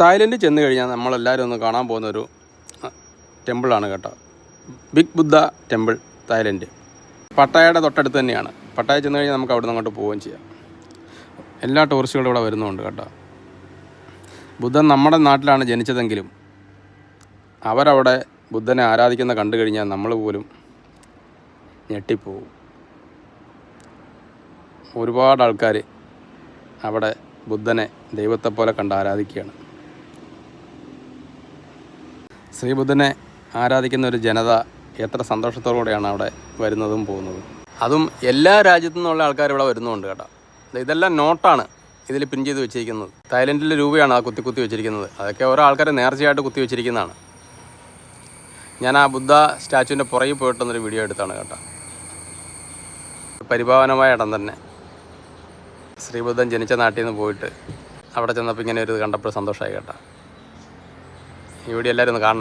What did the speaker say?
തായ്ലൻഡിൽ ചെന്ന് കഴിഞ്ഞാൽ നമ്മളെല്ലാവരും ഒന്ന് കാണാൻ പോകുന്ന ഒരു ടെമ്പിളാണ് കേട്ടോ. Big Buddha temple Thailand. പട്ടായയുടെ തൊട്ടടുത്ത് തന്നെയാണ്. പട്ടായ ചെന്ന് കഴിഞ്ഞാൽ നമുക്ക് അവിടെ നിന്ന് അങ്ങോട്ട് പോവുകയും ചെയ്യാം. എല്ലാ ടൂറിസ്റ്റുകളും ഇവിടെ വരുന്നുണ്ട് കേട്ടോ. ബുദ്ധൻ നമ്മുടെ നാട്ടിലാണ് ജനിച്ചതെങ്കിലും അവരവിടെ ബുദ്ധനെ ആരാധിക്കുന്ന കണ്ടു കഴിഞ്ഞാൽ നമ്മൾ പോലും ഞെട്ടിപ്പോവും. ഒരുപാട് ആൾക്കാർ അവിടെ ബുദ്ധനെ ദൈവത്തെ പോലെ കണ്ട് ആരാധിക്കുകയാണ്. ശ്രീബുദ്ധനെ ആരാധിക്കുന്ന ഒരു ജനത എത്ര സന്തോഷത്തോടുകൂടെയാണ് അവിടെ വരുന്നതും പോകുന്നതും. അതും എല്ലാ രാജ്യത്തു നിന്നുള്ള ആൾക്കാർ ഇവിടെ വരുന്നുണ്ട് കേട്ടോ. ഇതെല്ലാം നോട്ടാണ് ഇതിൽ പിൻ ചെയ്ത് വെച്ചിരിക്കുന്നത്. തായ്ലൻഡിലെ രൂപയാണ് ആ കുത്തി കുത്തി വെച്ചിരിക്കുന്നത്. അതൊക്കെ ഓരോ ആൾക്കാരെ നേർച്ചയായിട്ട് കുത്തി വെച്ചിരിക്കുന്നതാണ്. ഞാൻ ആ ബുദ്ധ സ്റ്റാച്ചുവിന്റെ പുറകിൽ പോയിട്ടൊന്നൊരു വീഡിയോ എടുത്താണ് കേട്ടോ. പരിഭാവനമായ ഇടം തന്നെ. ശ്രീബുദ്ധൻ ജനിച്ച നാട്ടിൽ നിന്ന് പോയിട്ട് അവിടെ ചെന്നപ്പോൾ ഇങ്ങനെ ഒരു കണ്ടപ്പോൾ സന്തോഷമായി കേട്ടോ. ഈ വീഡിയോ എല്ലാവരും ഒന്ന് കാണണം.